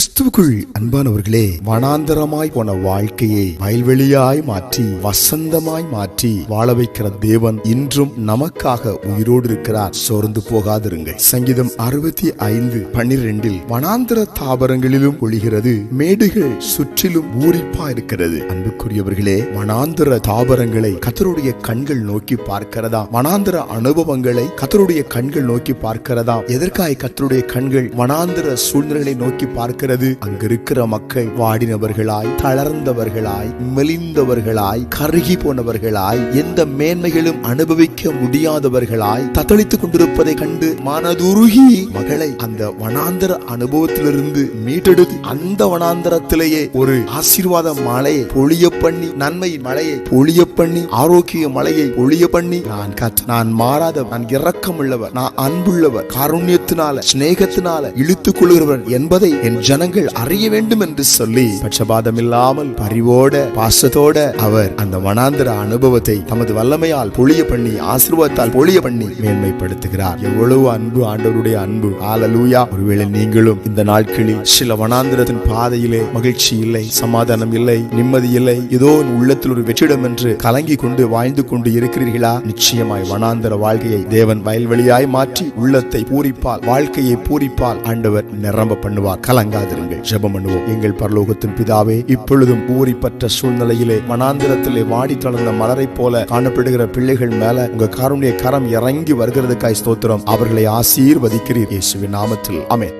கிறிஸ்துவுக்குள் அன்பானவர்களே வனாந்தரமாய் போன வாழ்க்கையை வயல்வெளியாய் மாற்றி வசந்தமாய் மாற்றி வாழ வைக்கிற தேவன் இன்றும் நமக்காக உயிரோடு இருக்கிறார். சோர்ந்து போகாதிருங்கள். சங்கீதம் அறுபத்தி ஐந்து பன்னிரெண்டில் வனாந்தர தாவரங்களிலும் ஒழிகிறது மேடுகள் சுற்றிலும் ஊறிப்பா இருக்கிறது. அன்புக்குரியவர்களே வனாந்தர தாவரங்களை கத்தருடைய கண்கள் நோக்கி பார்க்கிறதா? வனாந்தர அனுபவங்களை கத்தருடைய கண்கள் நோக்கி பார்க்கிறதா? எதற்காக கத்தருடைய கண்கள் வனாந்தர சூழ்நிலைகளை நோக்கி பார்க்கிறது? அங்க இருக்கிற மக்கள் வாடினவர்களாய் தளர்ந்தவர்களாய் மெலிந்தவர்களாய் கருகி போனவர்களாய் எந்த மேன்மைகளும் அனுபவிக்க முடியாதவர்களாய் தத்தளித்துக் கொண்டிருப்பதை கண்டு மனதுருகி மகளை அந்த வனாந்தர அனுபவத்திலிருந்து மீட்டெடுத்து அந்த வனாந்தரத்திலேயே ஒரு ஆசீர்வாத மலையை பொழிய பண்ணி நன்மை மலையை பொழிய பண்ணி ஆரோக்கிய மலையை பொழிய பண்ணி நான் கத் நான் மாறாத நான் இரக்கமுள்ளவர் நான் அன்புள்ளவர் காருண்யத்தினால சிநேகத்தினால இழுத்துக் கொள்கிறவர் என்பதை என் ஜன ஜனங்கள் அறிய வேண்டும் என்று சொல்லி பட்சபாதம் இல்லாமல் பரிவோட பாசத்தோட அவர் அந்த வனாந்திர அனுபவத்தை தமது வல்லமையால் பொழிய பண்ணி ஆசிர்வாதத்தால் பொழிய பண்ணி மேன்மைப்படுத்துகிறார். எவ்வளவு அன்பு ஆண்டவருடைய அன்பு. ஆலலூயா ஒருவேளை நீங்களும் இந்த நாட்களில் சில வனாந்திரத்தின் பாதையிலே மகிழ்ச்சி இல்லை சமாதானம் இல்லை நிம்மதி இல்லை ஏதோ உள்ளத்தில் ஒரு வெற்றிடம் என்று கலங்கி கொண்டு வாழ்ந்து கொண்டு இருக்கிறீர்களா? நிச்சயமாய் வனாந்திர வாழ்க்கையை தேவன் வயல்வெளியாய் மாற்றி உள்ளத்தை பூரிப்பால் வாழ்க்கையை பூரிப்பால் ஆண்டவர் நிரம்ப பண்ணுவார். கலங்காதிருங்கள் ஜெபம் பண்ணுவோம் எங்கள் பரலோகத்தின் பிதாவே இப்பொழுதும் ஊறிப்பட்ட சூழ்நிலையிலே மனாந்திரத்திலே வாடி தளர்ந்த மலரை போல காணப்படுகிற பிள்ளைகள் மேல உங்க கருணைய கரம் இறங்கி வருகிறதுக்காய் ஸ்தோத்திரம். அவர்களை ஆசீர்வதிக்கிறீர். இயேசுவின் நாமத்தில். அமேன்